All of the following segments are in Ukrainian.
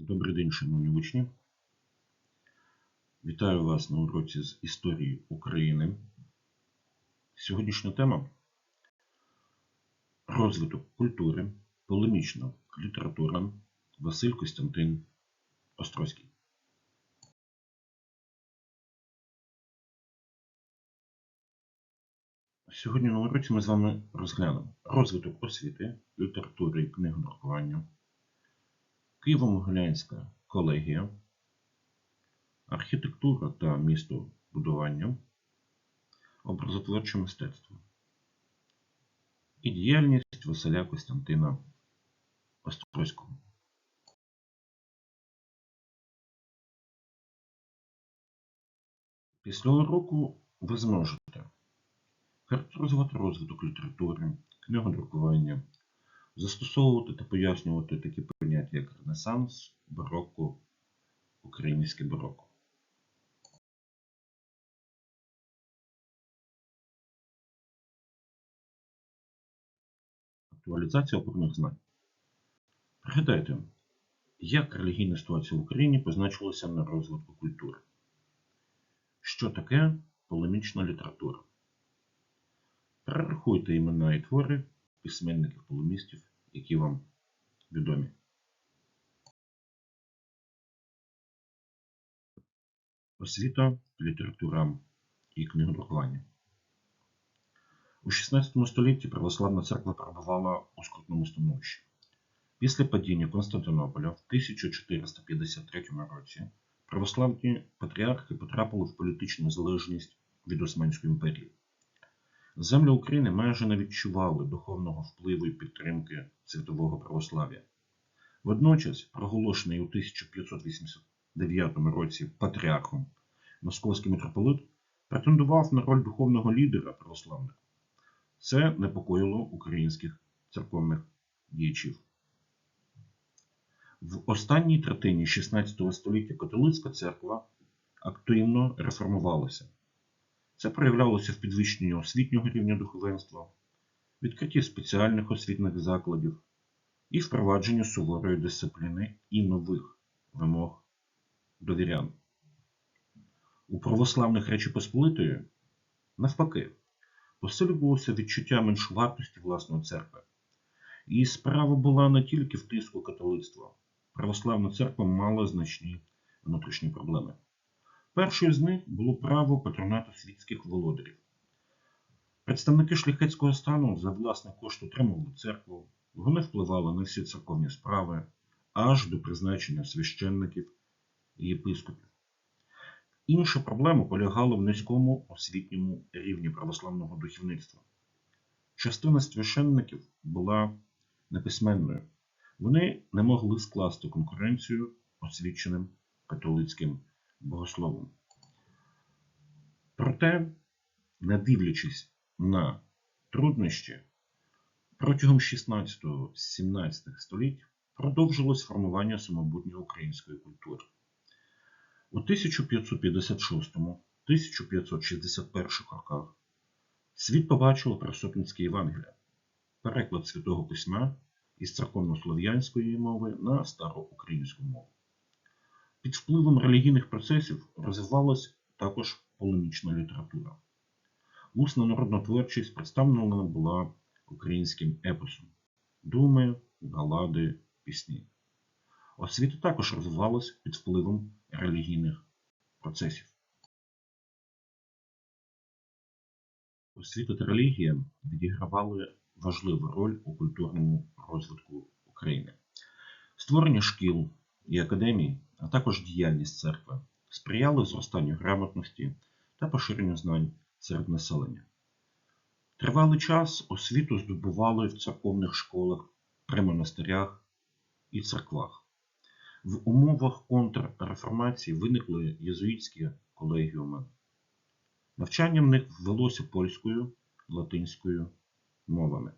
Добрий день, шановні учні. Вітаю вас на уроці з історії України. Сьогоднішня тема розвиток культури, полемічна література Василь Костянтин Острозький. Сьогодні на уроці ми з вами розглянемо розвиток освіти, літератури і книгодрукування, Києво-Могилянська колегія, архітектура та містобудування, образотворче мистецтво і діяльність Василя Костянтина Острозького. Після уроку ви зможете характеризувати розвиток літератури, книгодрукування, застосовувати та пояснювати такі поняття, як Ренесанс, бароко, українське бароко. Актуалізація опорних знань. Пригадайте, як релігійна ситуація в Україні позначилася на розвитку культури. Що таке полемічна література? Перерахуйте імена і твори письменників полемістів, які вам відомі. Освіта, література і книгодрукування. У XVI столітті православна церква перебувала у скрутному становищі. Після падіння Константинополя в 1453 році православні патріархи потрапили в політичну залежність від Османської імперії. Землі України майже не відчували духовного впливу і підтримки світового православ'я. Водночас, проголошений у 1589 році патріархом Московський митрополит претендував на роль духовного лідера православних. Це непокоїло українських церковних діячів. В останній третині XVI століття католицька церква активно реформувалася. Це проявлялося в підвищенні освітнього рівня духовенства, відкритті спеціальних освітних закладів і впровадженні суворої дисципліни і нових вимог до вірян. У православних Речі Посполитої, навпаки, посилювалося відчуття меншовартості власної церкви. І справа була не тільки в тиску католицтва. Православна церква мала значні внутрішні проблеми. Першою з них було право патронату світських володарів. Представники шляхетського стану за власний кошт утримували церкву, вони впливали на всі церковні справи аж до призначення священників і єпископів. Інша проблема полягала в низькому освітньому рівні православного духовництва. Частина священників була неписьменною. Вони не могли скласти конкуренцію освіченим католицьким богословом. Проте, не дивлячись на труднощі, протягом 16-17 століть продовжилось формування самобутньої української культури. У 1556-1561 роках світ побачило Просопницьке Євангелія, переклад Святого Письма із церковнослов'янської мови на староукраїнську мову. Під впливом релігійних процесів розвивалась також полемічна література. Усна народна творчість представлена була українським епосом думи, галади, пісні. Освіта також розвивалась під впливом релігійних процесів. Освіта та релігія відігравали важливу роль у культурному розвитку України. Створення шкіл і академій, а також діяльність церкви сприяли зростанню грамотності та поширенню знань серед населення. Тривалий час освіту здобували в церковних школах, при монастирях і церквах. В умовах контрреформації виникли єзуїтські колегіуми. Навчання в них ввелося польською, латинською мовами.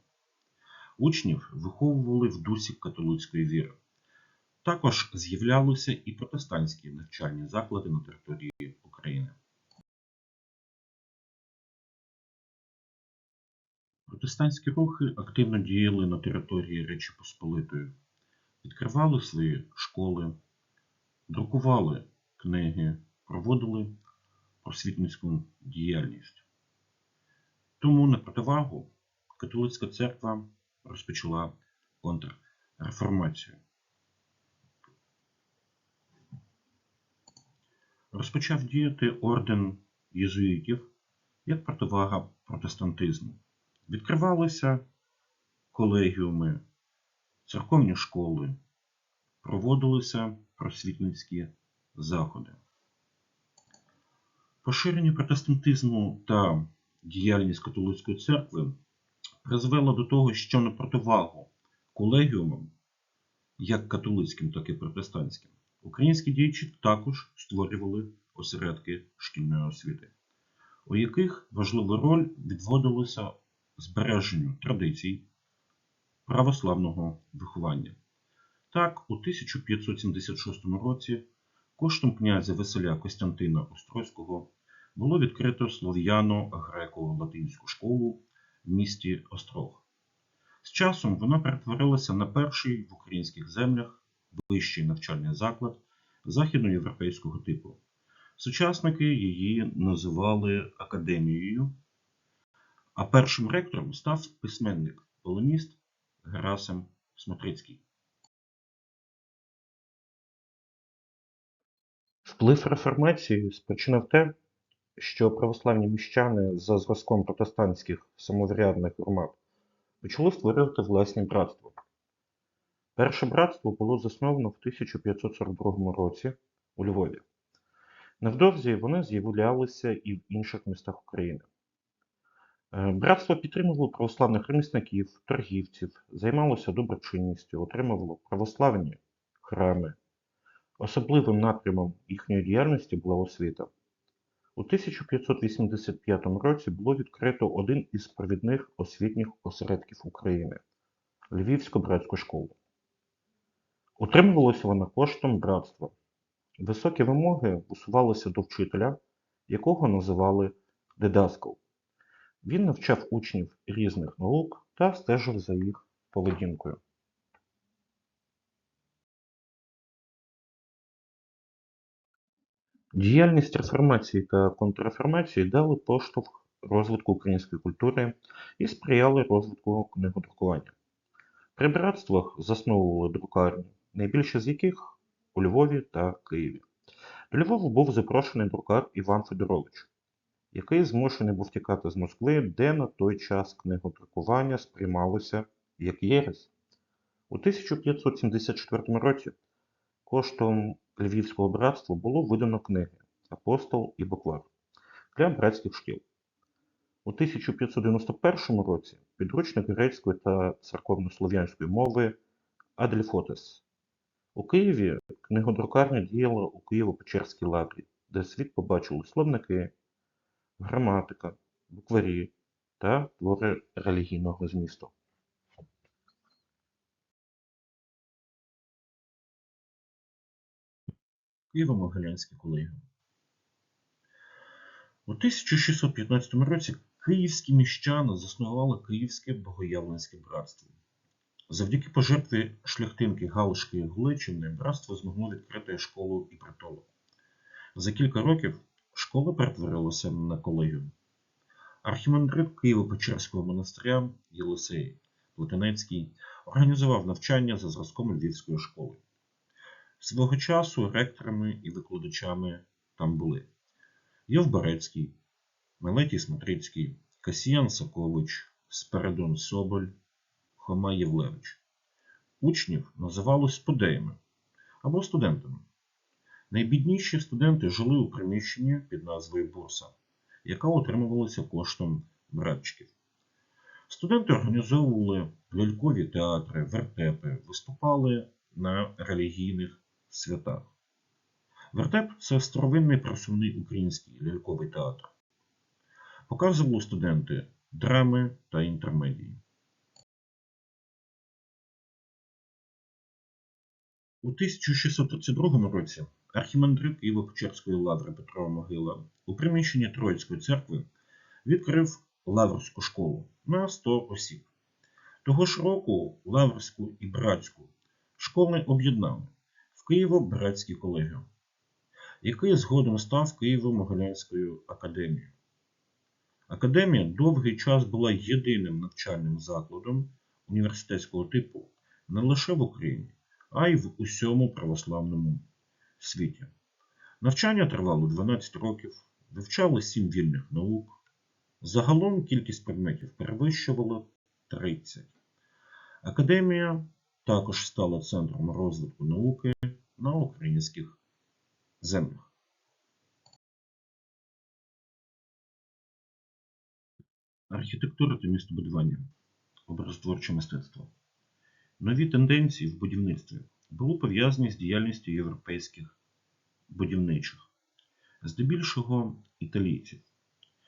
Учнів виховували в дусі католицької віри. Також з'являлися і протестантські навчальні заклади на території України. Протестантські рухи активно діяли на території Речі Посполитої, відкривали свої школи, друкували книги, проводили просвітницьку діяльність. Тому на противагу католицька церква розпочала контрреформацію. Розпочав діяти орден єзуїтів як противага протестантизму. Відкривалися колегіуми, церковні школи, проводилися просвітницькі заходи. Поширення протестантизму та діяльність католицької церкви призвело до того, що на противагу колегіумам, як католицьким, так і протестантським, українські діячі також створювали осередки шкільної освіти, у яких важлива роль відводилася збереженню традицій православного виховання. Так, у 1576 році коштом князя Василя Костянтина Острозького було відкрито слов'яно-греко-латинську школу в місті Острог. З часом вона перетворилася на перший в українських землях вищий навчальний заклад західноєвропейського типу. Сучасники її називали академією, а першим ректором став письменник полеміст Герасим Смотрицький. Вплив реформації спричинив те, що православні міщани за зразком протестантських самоврядних громад почали створювати власні братства. Перше братство було засновано в 1542 році у Львові. Невдовзі вони з'являлися і в інших містах України. Е, Братство підтримувало православних ремісників, торгівців, займалося доброчинністю, отримувало православні храми. Особливим напрямом їхньої діяльності була освіта. У 1585 році було відкрито один із провідних освітніх осередків України Львівську братську школу. Утримувалася вона коштом братства. Високі вимоги висувалися до вчителя, якого називали дидаскал. Він навчав учнів різних наук та стежив за їх поведінкою. Діяльність реформації та контрреформації дали поштовх розвитку української культури і сприяли розвитку книгодрукування. При братствах засновували друкарні, найбільше з яких у Львові та Києві. До Львова був запрошений друкар Іван Федорович, який змушений був тікати з Москви, де на той час книгодрукування сприймалося як єресь. У 1574 році коштом Львівського братства було видано книги Апостол і Буквар для братських шкіл. У 1591 році підручник грецької та церковнослов'янської мови Адліфотес. У Києві книгодрукарня діяла у Києво-Печерській лаврі, де світ побачили словники, граматика, букварі та твори релігійного змісту. Києво-Могилянське колегіум. У 1615 році київські міщани заснували Київське Богоявленське братство. Завдяки пожертві шляхтинки Галушки Глечини братство змогло відкрити школу і притулок. За кілька років школа перетворилася на колегіум. Архімандрит Києво-Печерського монастиря Єлисей Плотинецький організував навчання за зразком Львівської школи. Свого часу ректорами і викладачами там були Євбарецький, Мелетій Смотрицький, Касіян Сакович, Спиридон Соболь, Хома Євлевич. Учнів називали спудеями або студентами. Найбідніші студенти жили у приміщенні під назвою Бурса, яка утримувалася коштом братчиків. Студенти організовували лялькові театри, вертепи, виступали на релігійних святах. Вертеп це старовинний просувний український ляльковий театр. Показували студенти драми та інтермедії. У 1632 році архімандрит Києво-Печерської лаври Петро Могила у приміщенні Троїцької церкви відкрив лаврську школу на 100 осіб. Того ж року лаврську і братську школи об'єднали. В Києво-Братський колегіум, який згодом став Києво-Могилянською академією. Академія довгий час була єдиним навчальним закладом університетського типу не лише в Україні, а й в усьому православному світі. Навчання тривало 12 років, вивчали 7 вільних наук. Загалом кількість предметів перевищувала 30. Академія також стала центром розвитку науки на українських землях. Архітектура та містобудування, образотворче мистецтво. Нові тенденції в будівництві були пов'язані з діяльністю європейських будівничих, здебільшого італійців.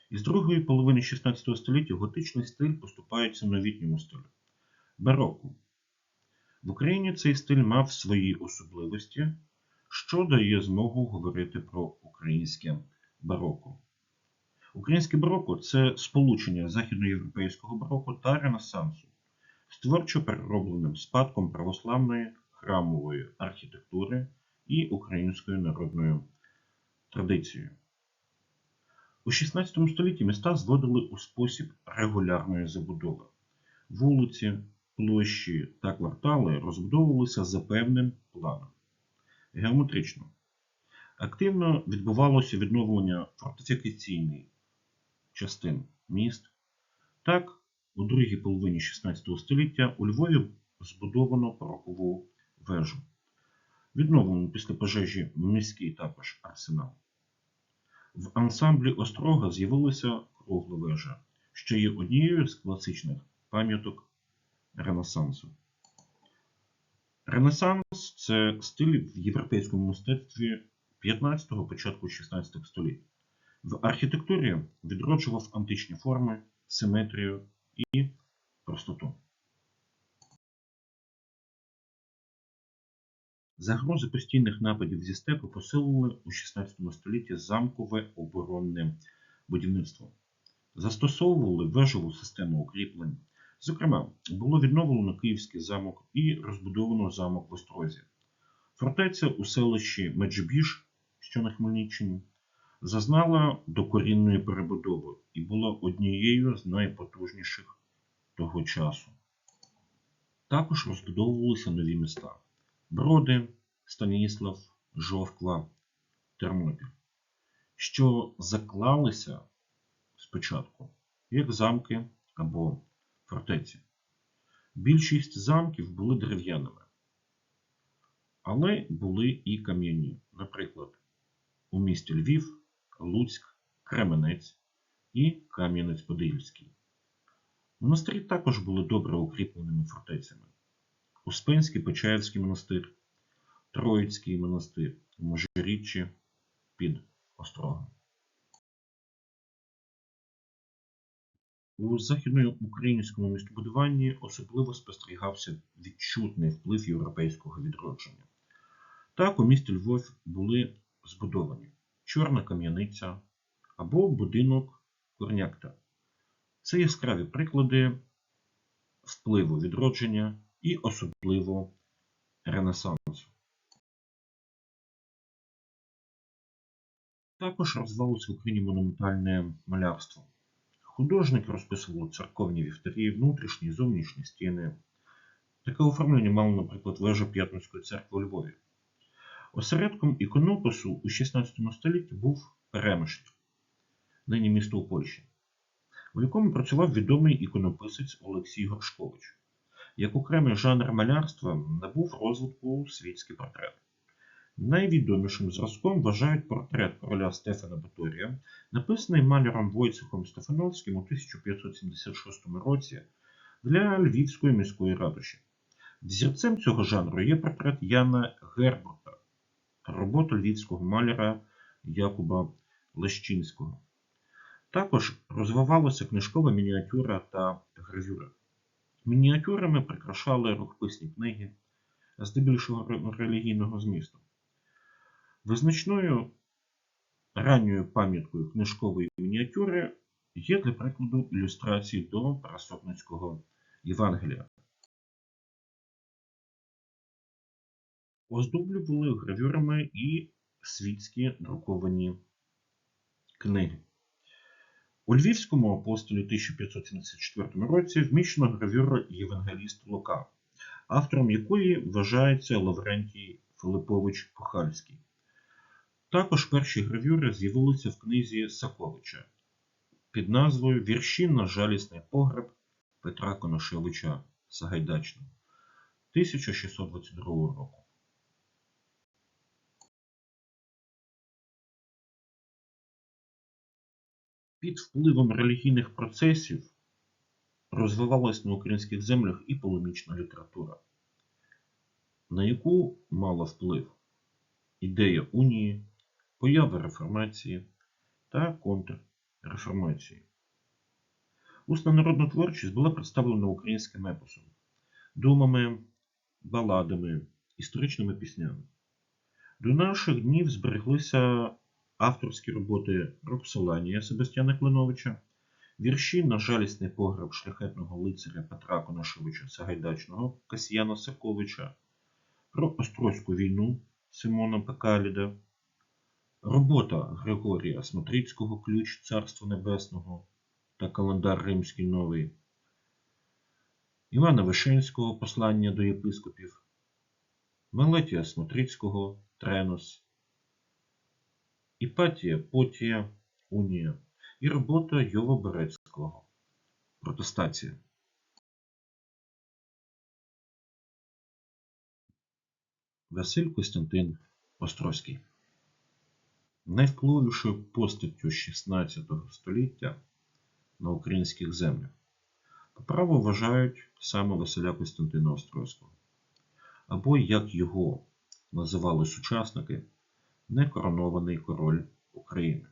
Із другої половини XVI століття готичний стиль поступається новітньому стилю бароко. В Україні цей стиль мав свої особливості, що дає змогу говорити про українське бароко. Українське бароко це сполучення західноєвропейського бароко та ренесансу з творчо переробленим спадком православної храмової архітектури і українською народною традицією. У XVI столітті міста зводили у спосіб регулярної забудови. Вулиці, площі та квартали розбудовувалися за певним планом. Геометрично. Активно відбувалося відновлення фортифікаційних частин міст. Так, у другій половині XVI століття у Львові збудовано порохову вежу. Відновлено після пожежі міський також арсенал. В ансамблі Острога з'явилася кругла вежа, що є однією з класичних пам'яток Ренесансу. Ренесанс це стиль в європейському мистецтві 15-го початку 16 століття. В архітектурі відроджував античні форми, симетрію і простоту. Загрози постійних нападів зі степу посилили у 16 столітті замкове оборонне будівництво. Застосовували вежову систему укріплень. Зокрема, було відновлено Київський замок і розбудовано замок в Острозі. Фортеця у селищі Меджибіж, що на Хмельниччині, зазнала докорінної перебудови і була однією з найпотужніших того часу. Також розбудовувалися нові міста. Броди, Станіслав, Жовква, Тернопіль, що заклалися спочатку як замки або фортеці. Більшість замків були дерев'яними, але були і кам'яні, наприклад, у місті Львів, Луцьк, Кременець і Кам'янець-Подільський. Монастирі також були добре укріпленими фортецями. Успенський Почаївський монастир, Троїцький монастир Можиріччі під Острогом. У західноукраїнському містобудуванні особливо спостерігався відчутний вплив європейського відродження. Так у місті Львов були збудовані Чорна кам'яниця або будинок Корнякта. Це яскраві приклади впливу відродження і особливо Ренесансу. Також розвивалося в Україні монументальне малярство. Художники розписували церковні вівтарі, внутрішні і зовнішні стіни. Таке оформлення мало, наприклад, вежа П'ятницької церкви у Львові. Осередком іконопису у XVI столітті був Перемишль, нині місто у Польщі, у якому працював відомий іконописець Олексій Горшкович. Як окремий жанр малярства набув розвитку світський портрет. Найвідомішим зразком вважають портрет короля Стефана Баторія, написаний маляром Войцехом Стефановським у 1576 році для Львівської міської ратуші. Взірцем цього жанру є портрет Яна Гербурта, робота львівського маляра Якуба Лещинського. Також розвивалася книжкова мініатюра та гравюра. Мініатюрами прикрашали рукописні книги, здебільшого релігійного змісту. Визначною ранньою пам'яткою книжкової мініатюри є, для прикладу, ілюстрації до Парасопницького Євангелія. Оздоблювали гравюрами і світські друковані книги. У Львівському апостолі 1574 році вміщено гравюра Євангеліст Лука, автором якої вважається Лаврентій Филипович Похальський. Також перші гравюри з'явилися в книзі Саковича під назвою Вірші на жалісний погреб Петра Коношевича Сагайдачного 1622 року. Під впливом релігійних процесів розвивалась на українських землях і полемічна література, на яку мала вплив ідея унії, поява реформації та контрреформації. Усна народна творчість була представлена українським епосом, думами, баладами, історичними піснями. До наших днів збереглися авторські роботи Роксоланія Себастьяна Клиновича, вірші на жалісний погреб шляхетного лицаря Петра Коношевича Сагайдачного Касьяна Саковича, про Острозьку війну Симона Пекаліда, робота Григорія Смотрицького Ключ Царства Небесного та Календар Римський Новий, Івана Вишинського Послання до єпископів, Мелетія Смотрицького Тренос, Іпатія Потія Унія і робота Йова Берецького Протестація. Василь Костянтин Острозький найвпливовішою постаттю XVI століття на українських землях. По праву вважають саме Василя Костянтина Острозького, або, як його називали сучасники, некоронований король України.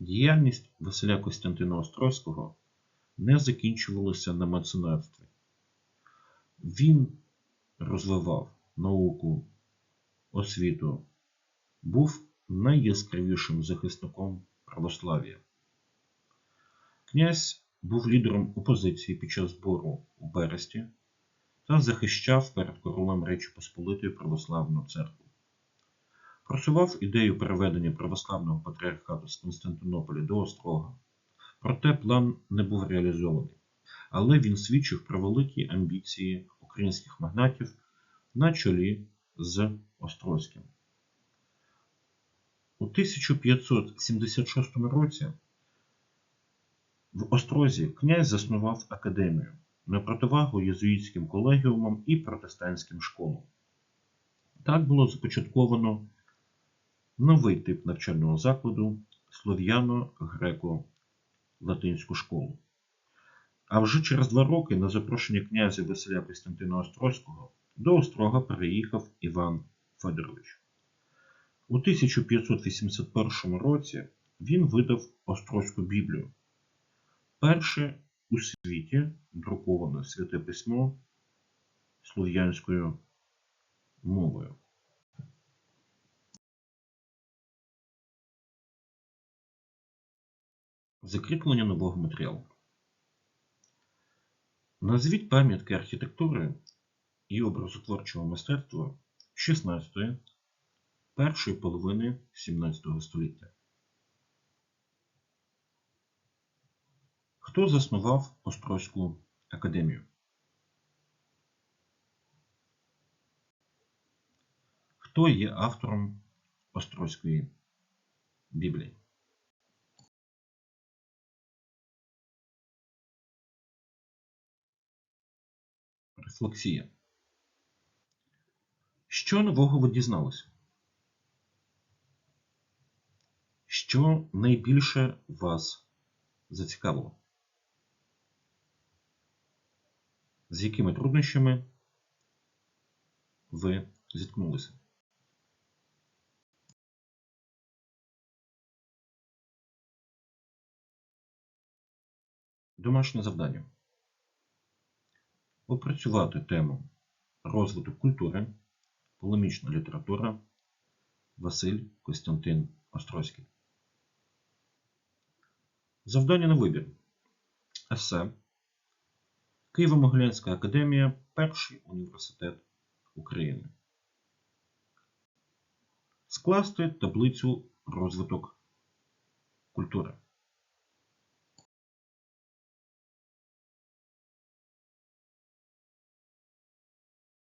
Діяльність Василя Костянтина Острозького не закінчувалася на меценатстві. Він розвивав науку, освіту, був найяскравішим захисником православ'я. Князь був лідером опозиції під час збору у Бересті та захищав перед королем Речі Посполитої православну церкву. Просував ідею переведення православного патріархату з Константинополя до Острога, проте план не був реалізований, але він свідчив про великі амбіції українських магнатів на чолі з Острозьким. У 1576 році в Острозі князь заснував академію на противагу єзуїтським колегіумам і протестантським школам. Так було започатковано новий тип навчального закладу слов'яно-греко-латинську школу. А вже через два роки на запрошення князя Василя Костянтина Острозького до Острога переїхав Іван Федорович. У 1581 році він видав Острозьку Біблію, перше у світі друковане святе письмо слов'янською мовою. Закріплення нового матеріалу. Назвіть пам'ятки архітектури і образотворчого мистецтва 16 першої половини 17 століття. Хто заснував Острозьку академію? Хто є автором Острозької Біблії? Рефлексія. Що нового ви дізналися? Що найбільше вас зацікавило? З якими труднощами ви зіткнулися? Домашнє завдання. Опрацювати тему розвиток культури, полемічна література Василь Костянтин Острозький. Завдання на вибір. Есе. Києво-Могилянська академія Перший університет України. скласти таблицю розвиток культури.